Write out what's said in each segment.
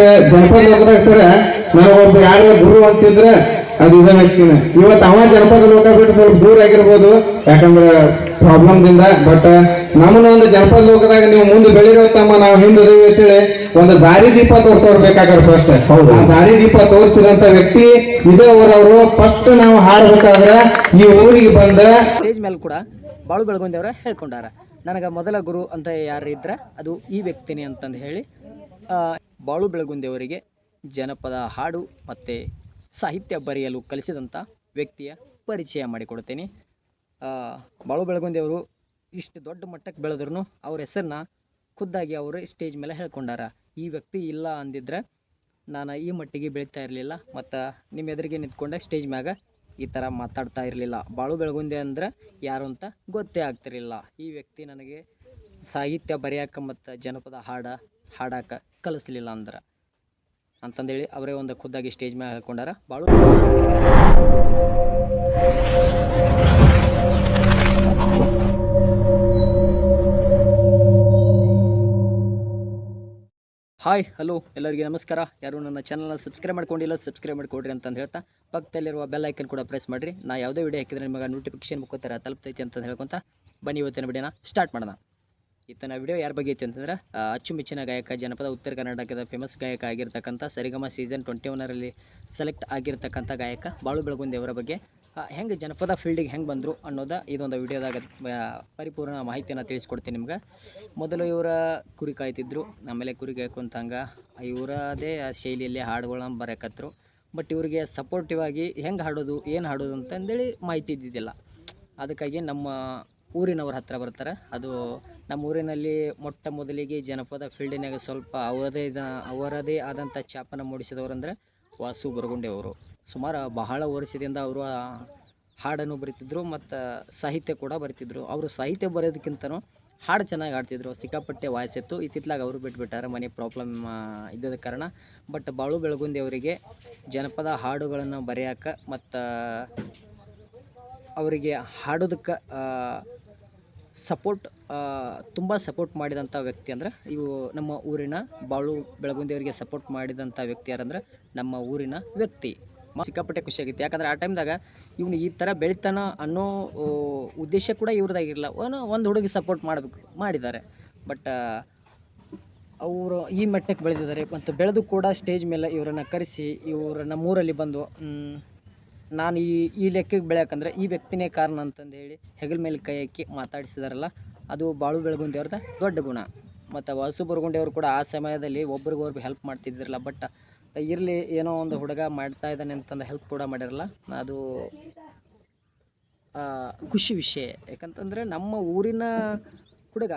Next ಜನಪದ ಲೋಕದಾಗ ಸರ ನನಗೊಬ್ಬ ಯಾರೇ ಗುರು ಅಂತಿದ್ರೆ ಅದು ಇದ ವ್ಯಕ್ತಿನ. ಇವತ್ತು ಅವ ಜನಪದ ಲೋಕ ಬಿಟ್ಟು ಸ್ವಲ್ಪ ದೂರ ಆಗಿರ್ಬೋದು. ಯಾಕಂದ್ರೆ ಪ್ರಾಬ್ಲಮ್ ದಿಂದ ಬಟ್ ನಮ್ಮನ್ನ ಒಂದು ಜನಪದ ಲೋಕದಾಗ ನೀವು ಮುಂದೆ ಬೆಳಿರೋ ತಮ್ಮ ನಾವು ಹಿಂದದೀವಿ ಅಂತೇಳಿ ಒಂದು ದಾರಿ ದೀಪ ತೋರ್ಸೋರ್ ಬೇಕಾದ್ರೆ ಫಸ್ಟ್ ಹೌದು. ಆ ದಾರಿ ದೀಪ ತೋರಿಸಿದಂತ ವ್ಯಕ್ತಿ ಇದೇ ಊರವರು. ಫಸ್ಟ್ ನಾವು ಹಾಡ್ಬೇಕಾದ್ರೆ ಈ ಊರಿಗೆ ಬಂದ ಸ್ಟೇಜ್ ಮೇಲೆ ಕೂಡ ಬಾಳು ಬೆಳಗುಂದಿಯವರ ಹೇಳ್ಕೊಂಡಾರ. ನನಗೆ ಮೊದಲ ಗುರು ಅಂತ ಯಾರು ಇದ್ರೆ ಅದು ಈ ವ್ಯಕ್ತಿನಿ ಅಂತಂದು ಹೇಳಿ ಬಾಳು ಬೆಳಗುಂದಿಯವರಿಗೆ ಜನಪದ, ಹಾಡು ಮತ್ತು ಸಾಹಿತ್ಯ ಬರೆಯಲು ಕಲಿಸಿದಂಥ ವ್ಯಕ್ತಿಯ ಪರಿಚಯ ಮಾಡಿಕೊಡ್ತೇನೆ ಬಾಳು ಬೆಳಗುಂದಿಯವರು ಇಷ್ಟು ದೊಡ್ಡ ಮಟ್ಟಕ್ಕೆ ಬೆಳೆದ್ರೂ ಅವ್ರ ಹೆಸರನ್ನ ಖುದ್ದಾಗಿ ಅವರು ಸ್ಟೇಜ್ ಮೇಲೆ ಹೇಳ್ಕೊಂಡಾರ. ಈ ವ್ಯಕ್ತಿ ಇಲ್ಲ ಅಂದಿದ್ರೆ ನಾನು ಈ ಮಟ್ಟಿಗೆ ಬೆಳೀತಾ ಇರಲಿಲ್ಲ, ಮತ್ತು ನಿಮ್ಮ ಎದುರಿಗೆ ನಿಂತ್ಕೊಂಡೆ ಸ್ಟೇಜ್ ಮ್ಯಾಗ ಈ ಥರ ಮಾತಾಡ್ತಾ ಇರಲಿಲ್ಲ. ಬಾಳು ಬೆಳಗುಂದೆ ಅಂದ್ರೆ ಯಾರು ಅಂತ ಗೊತ್ತೇ ಆಗ್ತಿರಲಿಲ್ಲ. ಈ ವ್ಯಕ್ತಿ ನನಗೆ ಸಾಹಿತ್ಯ ಬರೆಯೋಕೆ ಮತ್ತು ಜನಪದ ಹಾಡ ಹಾಡಕ್ಕೆ ಕಲಿಸ್ಲಿಲ್ಲ ಅಂದ್ರೆ. ಅಂತಂದೇಳಿ ಅವರೇ ಒಂದು ಖುದ್ದಾಗಿ ಸ್ಟೇಜ್ ಮೇಲೆ ಹೇಳ್ಕೊಂಡಾರ. ಭಾಳ ಹಾಯ್ ಹಲೋ ಎಲ್ಲರಿಗೆ ನಮಸ್ಕಾರ. ಯಾರು ನನ್ನ ಚಾನಲ್ನ ಸಬ್ಸ್ಕ್ರೈಬ್ ಮಾಡ್ಕೊಂಡಿಲ್ಲ ಸಬ್ಸ್ಕ್ರೈಬ್ ಮಾಡ್ಕೊಡ್ರಿ ಅಂತಂದು ಹೇಳ್ತಾ, ಪಕ್ಕದಲ್ಲಿರುವ ಬೆಲ್ ಐಕನ್ ಕೂಡ ಪ್ರೆಸ್ ಮಾಡಿರಿ. ನಾ ಯಾವುದೇ ವಿಡಿಯೋ ಹಾಕಿದ್ರೆ ನಿಮಗೆ ನೋಟಿಫಿಕೇಶನ್ ಮುಖಾಂತರ ತಲುಪ್ತೈತಿ ಅಂತ ಹೇಳ್ಕೊಂತ, ಬನ್ನಿ ಇವತ್ತಿನ ವಿಡಿಯೋನ ಸ್ಟಾರ್ಟ್ ಮಾಡೋಣ. ಇತ್ತನ ವಿಡಿಯೋ ಯಾರ ಬಗ್ಗೆ ಐತಿ ಅಂತಂದ್ರೆ ಅಚ್ಚುಮೆಚ್ಚಿನ ಗಾಯಕ, ಜನಪದ ಉತ್ತರ ಕರ್ನಾಟಕದ ಫೇಮಸ್ ಗಾಯಕ ಆಗಿರ್ತಕ್ಕಂಥ ಸರಿಗಮ ಸೀಸನ್ ಟ್ವೆಂಟಿ ಒನ್ನರಲ್ಲಿ ಸೆಲೆಕ್ಟ್ ಆಗಿರ್ತಕ್ಕಂಥ ಗಾಯಕ ಬಾಳು ಬೆಳಗುಂದಿ ಅವರ ಬಗ್ಗೆ. ಹೆಂಗೆ ಜನಪದ ಫೀಲ್ಡಿಗೆ ಹೆಂಗೆ ಬಂದರು ಅನ್ನೋದ ಇದೊಂದು ವಿಡಿಯೋದಾಗ ಪರಿಪೂರ್ಣ ಮಾಹಿತಿಯನ್ನು ತಿಳಿಸ್ಕೊಡ್ತೀನಿ ನಿಮ್ಗೆ. ಮೊದಲು ಇವರ ಕುರಿ ಕಾಯ್ತಿದ್ರು, ಆಮೇಲೆ ಕುರಿ ಕಾಯ್ಕೊಂತಂಗ ಇವರದೇ ಶೈಲಿಯಲ್ಲಿ ಹಾಡುಗಳನ್ನ ಬರೆಯಕತ್ರು ಬಟ್ ಇವರಿಗೆ ಸಪೋರ್ಟಿವ್ ಆಗಿ ಹೆಂಗೆ ಹಾಡೋದು, ಏನು ಹಾಡೋದು ಅಂತಂದೇಳಿ ಮಾಹಿತಿ ಇದ್ದಿದ್ದಿಲ್ಲ. ಅದಕ್ಕಾಗಿ ನಮ್ಮ ಊರಿನವ್ರ ಹತ್ರ ಬರ್ತಾರೆ. ಅದು ನಮ್ಮ ಊರಿನಲ್ಲಿ ಮೊಟ್ಟ ಮೊದಲಿಗೆ ಜನಪದ ಫೀಲ್ಡಿನಾಗ ಸ್ವಲ್ಪ ಅವರದೇ ಅವರದೇ ಆದಂಥ ಛಾಪನ್ನು ಮೂಡಿಸಿದವರು ಅಂದರೆ ವಾಸು ಬರಗುಂಡೆ ಅವರು. ಸುಮಾರು ಬಹಳ ವರ್ಷದಿಂದ ಅವರು ಹಾಡನ್ನು ಬರೀತಿದ್ರು ಮತ್ತು ಸಾಹಿತ್ಯ ಕೂಡ ಬರೀತಿದ್ರು. ಅವರು ಸಾಹಿತ್ಯ ಬರೆಯೋದಕ್ಕಿಂತನೂ ಹಾಡು ಚೆನ್ನಾಗಿ ಆಡ್ತಿದ್ರು ಸಿಕ್ಕಾಪಟ್ಟೆ ವಾಯ್ಸಿತ್ತು. ಇತ್ತಿತ್ತಲಾಗ ಅವರು ಬಿಟ್ಬಿಟ್ಟಾರೆ. ಮನೆ ಪ್ರಾಬ್ಲಮ್ ಇದ್ದದ ಕಾರಣ. ಬಟ್ ಬಾಳು ಬೆಳಗುಂದಿ ಅವರಿಗೆ ಜನಪದ ಹಾಡುಗಳನ್ನು ಬರೆಯೋಕೆ ಮತ್ತು ಅವರಿಗೆ ಹಾಡೋದಕ್ಕೆ ಸಪೋರ್ಟ್ ತುಂಬ ಸಪೋರ್ಟ್ ಮಾಡಿದಂಥ ವ್ಯಕ್ತಿ ಅಂದ್ರೆ ಇವು ನಮ್ಮ ಊರಿನ ಬಾಳು ಬೆಳಗುಂದಿಯವರಿಗೆ ಸಪೋರ್ಟ್ ಮಾಡಿದಂಥ ವ್ಯಕ್ತಿ ಯಾರಂದ್ರೆ ನಮ್ಮ ಊರಿನ ವ್ಯಕ್ತಿ. ಸಿಕ್ಕಾಪಟ್ಟೆ ಖುಷಿಯಾಗಿತ್ತು ಯಾಕಂದ್ರೆ ಆ ಟೈಮ್ದಾಗ ಇವನು ಈ ಥರ ಬೆಳಿತಾನ ಅನ್ನೋ ಉದ್ದೇಶ ಕೂಡ ಇವ್ರದಾಗಿರಲಿಲ್ಲ. ಏನೋ ಒಂದು ಹುಡುಗಿ ಸಪೋರ್ಟ್ ಮಾಡಬೇಕು, ಮಾಡಿದ್ದಾರೆ. ಬಟ್ ಅವರು ಈ ಮಟ್ಟಕ್ಕೆ ಬೆಳೆದಿದ್ದಾರೆ. ಮತ್ತು ಬೆಳೆದು ಕೂಡ ಸ್ಟೇಜ್ ಮೇಲೆ ಇವರನ್ನು ಕರೆಸಿ, ಇವರು ನಮ್ಮೂರಲ್ಲಿ ಬಂದು ನಾನು ಈ ಈ ಲೆಕ್ಕಕ್ಕೆ ಬೆಳೆಯಕ್ಕಂದ್ರೆ ಈ ವ್ಯಕ್ತಿನೇ ಕಾರಣ ಅಂತಂದು ಹೇಳಿ ಹೆಗಲ ಮೇಲೆ ಕೈ ಹಾಕಿ ಮಾತಾಡಿಸಿದಾರಲ್ಲ, ಅದು ಬಾಳು ಬೆಳಗುಂದಿ ದೊಡ್ಡ ಗುಣ. ಮತ್ತು ವಾಸು ಅವರು ಕೂಡ ಆ ಸಮಯದಲ್ಲಿ ಒಬ್ರಿಗೊಬ್ರು ಹೆಲ್ಪ್ ಮಾಡ್ತಿದ್ದಿರಲ್ಲ ಬಟ್ ಇರಲಿ ಏನೋ ಒಂದು ಹುಡುಗ ಮಾಡ್ತಾ ಇದ್ದಾನೆ ಅಂತಂದು ಹೆಲ್ಪ್ ಕೂಡ ಮಾಡಿರಲ್ಲ, ಅದು ಖುಷಿ ವಿಷಯ. ಯಾಕಂತಂದರೆ ನಮ್ಮ ಊರಿನ ಹುಡುಗ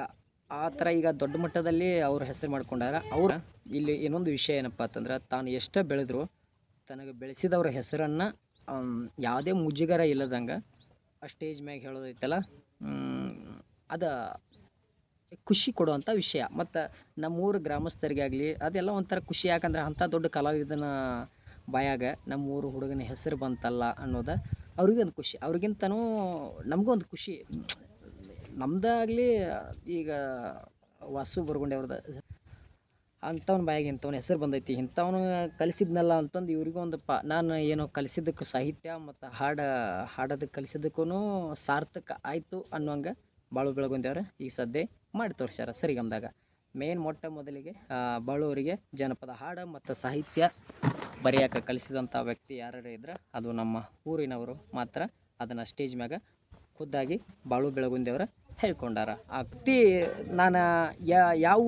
ಆ ಥರ ಈಗ ದೊಡ್ಡ ಮಟ್ಟದಲ್ಲಿ ಅವ್ರ ಹೆಸರು ಮಾಡ್ಕೊಂಡಾರ. ಅವ್ರ ಇಲ್ಲಿ ಇನ್ನೊಂದು ವಿಷಯ ಏನಪ್ಪ ಅಂತಂದ್ರೆ ತಾನು ಎಷ್ಟೇ ಬೆಳೆದ್ರು ತನಗೆ ಬೆಳೆಸಿದವ್ರ ಹೆಸರನ್ನು ಯಾವುದೇ ಮುಜುಗರ ಇಲ್ಲದಂಗೆ ಆ ಸ್ಟೇಜ್ ಮ್ಯಾಗ ಹೇಳೋದೈತಲ್ಲ ಅದು ಖುಷಿ ಕೊಡುವಂಥ ವಿಷಯ. ಮತ್ತು ನಮ್ಮೂರ ಗ್ರಾಮಸ್ಥರಿಗಾಗಲಿ ಅದೆಲ್ಲ ಒಂಥರ ಖುಷಿ. ಯಾಕಂದ್ರೆ ಅಂಥ ದೊಡ್ಡ ಕಲಾವಿದನ ಬಾಯಾಗ ನಮ್ಮೂರು ಹುಡುಗನ ಹೆಸರು ಬಂತಲ್ಲ ಅನ್ನೋದು ಅವ್ರಿಗೊಂದು ಖುಷಿ. ಅವ್ರಿಗಿಂತನೂ ನಮಗೂ ಒಂದು ಖುಷಿ. ನಮ್ಮದಾಗಲಿ ಈಗ ವಾಸು ಬರ್ಗೊಂಡೆ ಅವ್ರದ್ದು ಅಂಥವ್ನ ಬಾಯಾಗ ಇಂಥವ್ನ ಹೆಸರು ಬಂದೈತಿ. ಇಂಥವ್ನು ಕಲಿಸಿದ್ನಲ್ಲ ಅಂತಂದು ಇವ್ರಿಗೂ ಒಂದು ಪ, ನಾನು ಏನೋ ಕಲಿಸಿದ್ದಕ್ಕೆ ಸಾಹಿತ್ಯ ಮತ್ತು ಹಾಡ ಹಾಡೋದಕ್ಕೆ ಕಲಿಸಿದ್ದಕ್ಕೂ ಸಾರ್ಥಕ ಆಯಿತು ಅನ್ನೋಂಗೆ ಬಾಳು ಬೆಳಗುಂದಿಯವ್ರು ಈಗ ಸದ್ಯ ಮಾಡಿ ತೋರಿಸ್ಯಾರ ಸರಿಗಮ್ದಾಗ. ಮೇನ್ ಮೊಟ್ಟ ಮೊದಲಿಗೆ ಬಾಳುವರಿಗೆ ಬಾಳು ಜನಪದ ಹಾಡ ಮತ್ತು ಸಾಹಿತ್ಯ ಬರೆಯೋಕೆ ಕಲಿಸಿದಂಥ ವ್ಯಕ್ತಿ ಯಾರ್ಯಾರು ಇದ್ರೆ, ಅದು ನಮ್ಮ ಊರಿನವರು ಮಾತ್ರ. ಅದನ್ನು ಸ್ಟೇಜ್ ಮ್ಯಾಗ ಖುದ್ದಾಗಿ ಬಾಳು ಬೆಳಗುಂದಿಯವರ ಹೇಳ್ಕೊಂಡಾರ. ಅಕ್ತಿ ನಾನು ಯಾವ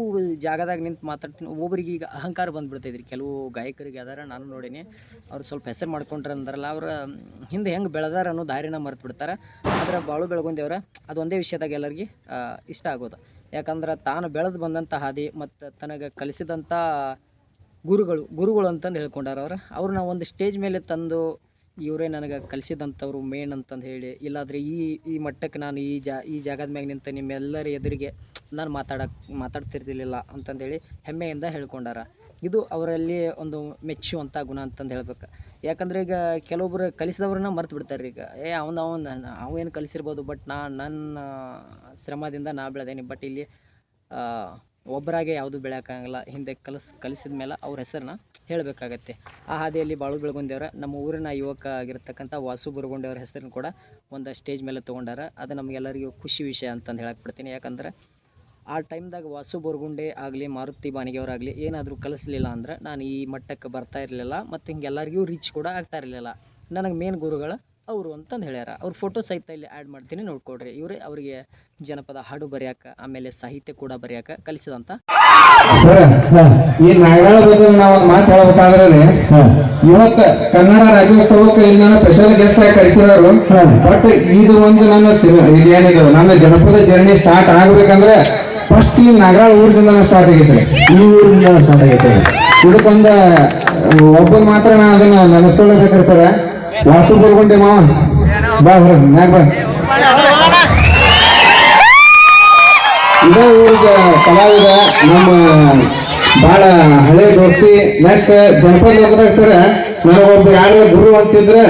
ಜಾಗದಾಗ ನಿಂತು ಮಾತಾಡ್ತೀನಿ ಒಬ್ಬರಿಗೆ ಈಗ ಅಹಂಕಾರ ಬಂದ್ಬಿಡ್ತೈತ್ರಿ ಕೆಲವು ಗಾಯಕರಿಗೆ ಅದಾರ, ನಾನು ನೋಡೀನಿ. ಅವ್ರು ಸ್ವಲ್ಪ ಹೆಸರು ಮಾಡ್ಕೊಂಡ್ರೆ ಅಂದಾರಲ್ಲ, ಅವ್ರ, ಹಿಂದೆ ಹೆಂಗೆ ಬೆಳೆದಾರ ಅನ್ನೋ ದಾರಿನ ಮರೆತು ಬಿಡ್ತಾರೆ. ಆದ್ರೆ ಬಾಳು ಬೆಳಗೊಂದೇವ್ರ ಒಂದೇ ವಿಷಯದಾಗ ಎಲ್ಲರಿಗೆ ಇಷ್ಟ ಆಗೋದು. ಯಾಕಂದ್ರೆ ತಾನು ಬೆಳೆದು ಬಂದಂಥ ಹಾದಿ, ಮತ್ತು ತನಗೆ ಕಲಿಸಿದಂಥ ಗುರುಗಳು ಗುರುಗಳು ಅಂತಂದು ಹೇಳ್ಕೊಂಡಾರ ಅವ್ರು. ಅವ್ರನ್ನ ಒಂದು ಸ್ಟೇಜ್ ಮೇಲೆ ತಂದು ಇವರೇ ನನಗೆ ಕಲಿಸಿದಂಥವ್ರು ಮೇನ್ ಅಂತಂದು ಹೇಳಿ, ಇಲ್ಲಾಂದರೆ ಈ ಈ ಮಟ್ಟಕ್ಕೆ ನಾನು ಈ ಜಾ, ಈ ಜಾಗದ ಮ್ಯಾಗ ನಿಂತ ನಿಮ್ಮೆಲ್ಲರ ಎದುರಿಗೆ ನಾನು ಮಾತಾಡಕ್ಕೆ ಮಾತಾಡ್ತಿರ್ತಿರ್ಲಿಲ್ಲ ಅಂತಂದೇಳಿ ಹೆಮ್ಮೆಯಿಂದ ಹೇಳ್ಕೊಂಡಾರ. ಇದು ಅವರಲ್ಲಿ ಒಂದು ಮೆಚ್ಚುವಂಥ ಗುಣ ಅಂತಂದು ಹೇಳ್ಬೇಕು. ಯಾಕಂದ್ರೆ ಈಗ ಕೆಲವೊಬ್ರು ಕಲಿಸಿದವ್ರನ್ನ ಮರ್ತು ಬಿಡ್ತಾರೆ ಈಗ. ಏ, ಅವನು ಅವನು ಅವೇನು ಕಲಿಸಿರ್ಬೋದು ಬಟ್ ನಾ, ನನ್ನ ಶ್ರಮದಿಂದ ನಾ ಬೆಳೆದೇನಿ. ಬಟ್ ಇಲ್ಲಿ ಒಬ್ಬರಾಗೆ ಯಾವುದು ಬೆಳೆಯೋಕ್ಕಾಗಲ್ಲ. ಹಿಂದೆ ಕಲಿಸ್, ಕಲಿಸಿದ ಮೇಲೆ ಅವ್ರ ಹೆಸರನ್ನ ಹೇಳಬೇಕಾಗತ್ತೆ. ಆ ಹಾದಿಯಲ್ಲಿ ಬಾಳು ಬೆಳಗೊಂಡೆಯವರ ನಮ್ಮ ಊರಿನ ಯುವಕ ಆಗಿರ್ತಕ್ಕಂಥ ವಾಸು ಬುರುಗುಂಡೆಯವ್ರ ಹೆಸರನ್ನು ಕೂಡ ಒಂದು ಸ್ಟೇಜ್ ಮೇಲೆ ತೊಗೊಂಡಾರ. ಅದು ನಮಗೆಲ್ಲರಿಗೂ ಖುಷಿ ವಿಷಯ ಅಂತಂದು ಹೇಳಕ್ಕೆ ಬಿಡ್ತೀನಿ. ಯಾಕಂದ್ರೆ ಆ ಟೈಮ್ದಾಗ ವಾಸು ಬೋರ್ಗುಂಡೆ ಆಗಲಿ, ಮಾರುತಿ ಬಾಣಿಗೆಯವರಾಗಲಿ ಏನಾದರೂ ಕಲಿಸ್ಲಿಲ್ಲ ಅಂದ್ರೆ ನಾನು ಈ ಮಟ್ಟಕ್ಕೆ ಬರ್ತಾ ಇರಲಿಲ್ಲ, ಮತ್ತು ಹಿಂಗೆಲ್ಲರಿಗೂ ರೀಚ್ ಕೂಡ ಆಗ್ತಾ ಇರಲಿಲ್ಲ. ನನಗೆ ಮೇನ್ ಗುರುಗಳು ಅವರು ಅಂತಂದು ಹೇಳ್ಯಾರ. ಅವ್ರ ಫೋಟೋ ಸಹಿತ ಇಲ್ಲಿ ಆ್ಯಡ್ ಮಾಡ್ತೀನಿ ನೋಡ್ಕೊಡ್ರಿ ಇವರೇ ಅವರಿಗೆ ಜನಪದ ಹಾಡು ಬರೆಯಕ್ಕೆ ಆಮೇಲೆ ಸಾಹಿತ್ಯ ಕೂಡ ಬರೆಯಕ್ಕ ಕಲಿಸಿದಂತ ಸರ್ ಈ ನಾಗರಾಳ ಬಗ್ಗೆ ನಾವು ಒಂದು ಮಾತು ಹೇಳ್ಬೇಕಾದ್ರೆ ಇವತ್ತ ಕನ್ನಡ ರಾಜ್ಯೋತ್ಸವಕ್ಕೆ ಇಲ್ಲಿ ನಾನು ಸ್ಪೆಷಲ್ ಗೆಸ್ಟ್ ಆಗಿ ಕರೆಸಿದಾರು ಬಟ್ ಇದು ಒಂದು ನನ್ನ ಇದೇನಿದು ನನ್ನ ಜನಪದ ಜರ್ನಿ ಸ್ಟಾರ್ಟ್ ಆಗ್ಬೇಕಂದ್ರೆ ಫಸ್ಟ್ ಈ ನಾಗರಾಳ ಊರದಿಂದ ಸ್ಟಾರ್ಟ್ ಆಗೈತೆ ಈ ಊರಿಂದ ಸ್ಟಾರ್ಟ್ ಆಗೈತೆ ಇದಕ್ಕೊಂದ ಒಬ್ಬ ಮಾತ್ರ ನಾನು ಅದನ್ನ ನೆನೆಸ್ಕೊಳ್ಳಬೇಕ್ರಿ ಸರ್. ವಾಸು ಬರ್ಕೊಂಡೆ ಮಾವ. ಬಾ ಹೊರ ಮ್ಯಾಗ ಬಾ. ಊರಿಗೆ ಕಲಾವಿದ ನಮ್ಮ ಬಹಳ ಹಳೆ ದೋಸ್ತಿ. ನೆಕ್ಸ್ಟ್ ಜನಪದ ಲೋಕದಾಗ ಸರ್ ನನಗೊಬ್ಬ ಯಾರ ಗುರು ಅಂತಿದ್ರೆ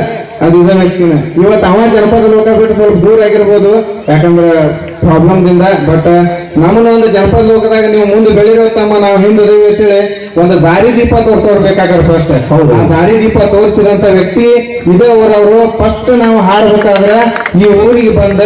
ಅದು ಇದೇ ವ್ಯಕ್ತಿನ. ಇವತ್ತು ಅವ ಜನಪದ ಲೋಕ ಬಿಟ್ಟು ಸ್ವಲ್ಪ ದೂರ ಆಗಿರ್ಬೋದು. ಯಾಕಂದ್ರೆ ಪ್ರಾಬ್ಲಮ್ ದಿಂದ ಬಟ್ ನಮ್ಮನ್ನ ಒಂದು ಜನಪದ ಲೋಕದಾಗ ನೀವು ಮುಂದೆ ಬೆಳಿರೋ ತಮ್ಮ ನಾವು ಅಂತ ಅಂತೇಳಿ ಒಂದು ದಾರಿ ದೀಪ ತೋರ್ಸೋರ್ ಬೇಕಾದ್ರೆ ಫಸ್ಟ್ ಹೌದು. ಆ ದಾರಿ ದೀಪ ತೋರಿಸಿದಂತ ವ್ಯಕ್ತಿ ಇದೇ ಊರವರು. ಫಸ್ಟ್ ನಾವು ಹಾಡ್ಬೇಕಾದ್ರೆ ಈ ಊರಿಗೆ ಬಂದ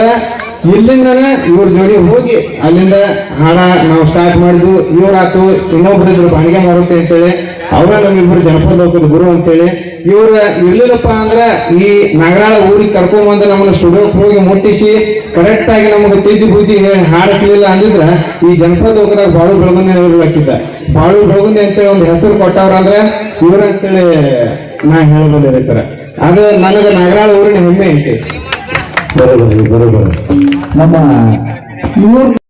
ಇಲ್ಲಿಂದನೇ ಇವ್ರ ಜೋಡಿ ಹೋಗಿ ಅಲ್ಲಿಂದ ಹಾಡ ನಾವು ಸ್ಟಾರ್ಟ್ ಮಾಡಿದ್ವು ಇವರಾತು ಇನ್ನೊಬ್ರು ಇದ್ರು ಬಾಣಿಗೆ ಮಾಡುತ್ತೆ ಅಂತೇಳಿ, ಅವರ ನಮ್ಮಿಬ್ರು ಜನಪದ ಲೋಕದ ಗುರು ಅಂತೇಳಿ. ಇವ್ರ ಇರ್ಲಿಲ್ಲಪ್ಪ ಅಂದ್ರೆ ಈ ನಗರಾಳ ಊರಿಗೆ ಕರ್ಕೊಂಬಂದು ನಮ್ಮನ್ನ ಸ್ಟುಡಿಯೋಕ್ಕೆ ಹೋಗಿ ಮುಟ್ಟಿಸಿ ಕರೆಕ್ಟ್ ಆಗಿ ನಮಗೆ ತಿದ್ದಿ ಬುದ್ಧಿ ಹೇಳಿ ಹಾಡಿಸ್ಲಿಲ್ಲ ಅಂದಿದ್ರ ಈ ಜನಪದ ಲೋಕದಾಗ ಬಾಳು ಬೆಳಗುಂದಿ ಇರ್ಬೇಕಿದ್ದ ಬಾಳು ಬೆಳಗುಂದಿ ಅಂತೇಳಿ ಒಂದು ಹೆಸರು ಕೊಟ್ಟವ್ರ ಅಂದ್ರೆ ಇವ್ರ ಅಂತೇಳಿ ನಾ ಹೇಳ್ಬೋದಿಲ್ಲ ಸರ್. ಅದು ನನಗೆ ನಗರಾಳ ಊರಿನ ಹೆಮ್ಮೆ ಐತಿ. ಬರೋಬರ, ಬರೋಬರಿ. ನಮ್ಮ ಇವ್ರ